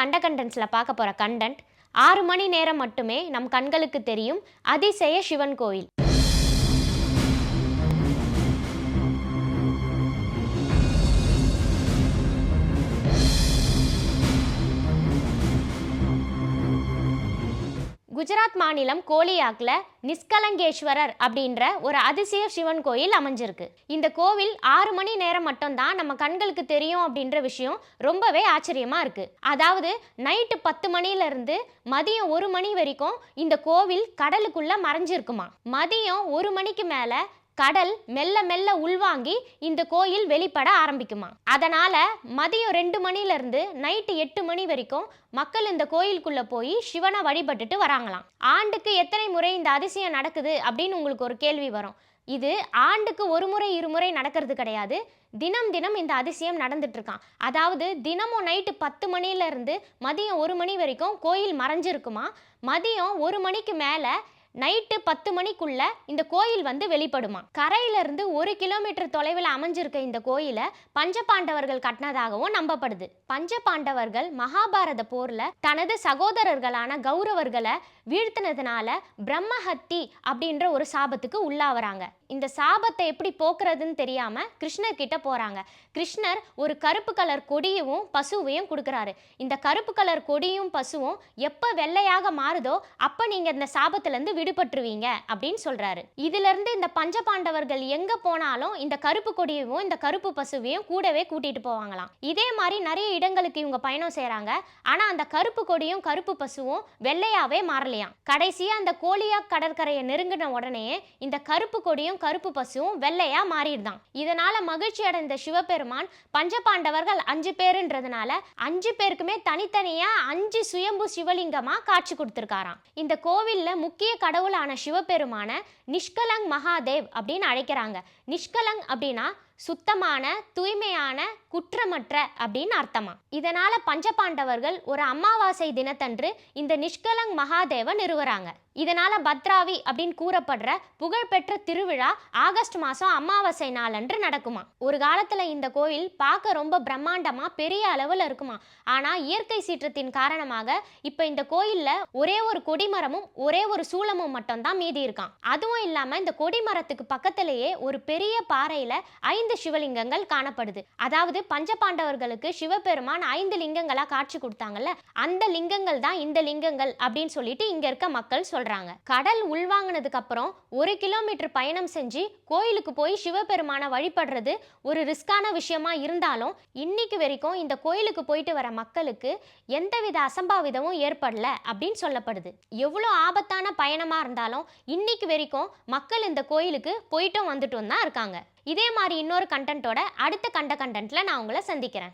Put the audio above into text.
கண்ட கண்டன்ஸில் பார்க்க போகிற கண்டென்ட் ஆறு மணி நேரம் மட்டுமே நம் கண்களுக்கு தெரியும். அதிசய சிவன் கோயில். குஜராத் மாநிலம் கோலியாக்ல நிஷ்கலங்கேஸ்வரர் அப்படின்ற ஒரு அதிசய சிவன் கோயில் அமைஞ்சிருக்கு. இந்த கோவில் ஆறு மணி நேரம் மட்டும்தான் நம்ம கண்களுக்கு தெரியும் அப்படின்ற விஷயம் ரொம்பவே ஆச்சரியமா இருக்கு. அதாவது நைட்டு பத்து மணில இருந்து மதியம் ஒரு மணி வரைக்கும் இந்த கோவில் கடலுக்குள்ள மறைஞ்சிருக்குமா? மதியம் ஒரு மணிக்கு மேல கடல் மெல்ல மெல்ல உள்வாங்கி இந்த கோயில் வெளிப்பட ஆரம்பிக்குமா? அதனால மதியம் ரெண்டு மணில இருந்து நைட்டு எட்டு மணி வரைக்கும் மக்கள் இந்த கோயிலுக்குள்ள போய் சிவனை வழிபட்டுட்டு வராங்களாம். ஆண்டுக்கு எத்தனை முறை இந்த அதிசயம் நடக்குது அப்படின்னு உங்களுக்கு ஒரு கேள்வி வரும். இது ஆண்டுக்கு ஒரு முறை இருமுறை நடக்கிறது கிடையாது. தினம் தினம் இந்த அதிசயம் நடந்துட்டு இருக்கான் அதாவது தினமும் நைட்டு பத்து மணிலேருந்து மதியம் ஒரு மணி வரைக்கும் கோயில் மறைஞ்சிருக்குமா? மதியம் ஒரு மணிக்கு மேலே நைட்டு பத்து மணிக்குள்ள இந்த கோயில் வந்து வெளிப்படுமா? கரையில இருந்து ஒரு கிலோமீட்டர் தொலைவில் அமைஞ்சிருக்க இந்த கோயிலை பஞ்சபாண்டவர்கள் கட்டினதாகவும் நம்பப்படுது. பஞ்சபாண்டவர்கள் மகாபாரத போர்ல தனது சகோதரர்களான கௌரவர்களை வீழ்த்தினதுனால பிரம்மஹத்தி அப்படின்ற ஒரு சாபத்துக்கு உள்ளாவறாங்க. இந்த சாபத்தை எப்படி போக்குறதுன்னு தெரியாம கிருஷ்ணர் கிட்ட போறாங்க. கிருஷ்ணர் ஒரு கருப்பு கலர் கொடியவும் பசுவையும் கொடுக்குறாரு. இந்த கருப்பு கலர் கொடியும் பசுவும் எப்ப வெள்ளையாக மாறுதோ அப்ப நீங்க இந்த சாபத்திலிருந்து விடுபட்டுருவீங்க அப்படின்னு சொல்றாரு. இதுல இருந்து இந்த பாண்டவர்கள் எங்க போனாலும் இந்த கருப்பு கொடியவும் இந்த கருப்பு பசுவையும் கூடவே கூட்டிட்டு போவாங்களாம். இதே மாதிரி நிறைய இடங்களுக்கு இவங்க பயணம் செய்யறாங்க ஆனா அந்த கருப்பு கொடியும் கருப்பு பசுவும் வெள்ளையாவே மாறலையாம். கடைசியா அந்த கோலியா கடற்கரையை நெருங்கின உடனே இந்த கருப்பு கொடியும் கருப்பு பசுவும் வெள்ளையா மாறிடுதான். இதனால மகிழ்ச்சி அடைந்த சிவபெருமான் பஞ்சபாண்டவர்கள் அஞ்சு பேருன்றதுனால அஞ்சு பேருக்குமே தனித்தனியா அஞ்சு சுயம்பு சிவலிங்கமா காட்சி கொடுத்திருக்காராம். இந்த கோவில்ல முக்கிய கடவுளான சிவபெருமான நிஷ்கலங் மகாதேவ் அப்படின்னு அழைக்கிறாங்க. நிஷ்கலங் அப்படின்னா சுத்தமான தூய்மையான குற்றமற்ற அப்படின்னு அர்த்தமா? இதனால பஞ்சபாண்டவர்கள் ஒரு அமாவாசை தினத்தன்று இந்த நிஷ்கலங் மகாதேவ நிறுவறாங்க. இதனால பத்ராவி அப்படின்னு கூறப்படுற புகழ்பெற்ற திருவிழா ஆகஸ்ட் மாசம் அமாவாசை நாளன்று நடக்குமா? ஒரு காலத்துல இந்த கோயில் பார்க்க ரொம்ப பிரம்மாண்டமா பெரிய அளவுல இருக்குமா? ஆனா இயற்கை சீற்றத்தின் காரணமாக இப்ப இந்த கோயில்ல ஒரே ஒரு கொடிமரமும் ஒரே ஒரு சூலமும் மட்டும்தான் மீதி இருக்கான் அதுவும் இல்லாம இந்த கொடிமரத்துக்கு பக்கத்திலேயே ஒரு பெரிய பாறையில ஐந்து சிவலிங்கங்கள் காணப்படுது. அதாவது பஞ்சபாண்டவர்களுக்கு சிவபெருமான் ஐந்து லிங்கங்களா காட்சி கொடுத்தாங்கல்ல அந்த லிங்கங்கள் தான் இந்த லிங்கங்கள் அப்படின்னு சொல்லிட்டு இங்க இருக்க மக்கள் சொல்றாங்க. கடல் உள்வாங்கினதுக்கு அப்புறம் ஒரு கிலோமீட்டர் பயணம் செஞ்சு கோயிலுக்கு போய் சிவபெருமானை வழிபடுறது ஒரு ரிஸ்கான விஷயமா இருந்தாலும் இன்னைக்கு வரைக்கும் இந்த கோயிலுக்கு போயிட்டு வர மக்களுக்கு எந்தவித அசம்பாவிதமும் ஏற்படல அப்படின்னு சொல்லப்படுது. எவ்வளோ ஆபத்தான பயணமா இருந்தாலும் இன்னைக்கு வரைக்கும் மக்கள் இந்த கோயிலுக்கு போயிட்டும் வந்துட்டும் தான் இருக்காங்க. இதே மாதிரி இன்னொரு கண்டென்ட்டோட அடுத்த கண்ட கண்டென்ட்டில் நான் உங்களை சந்திக்கிறேன்.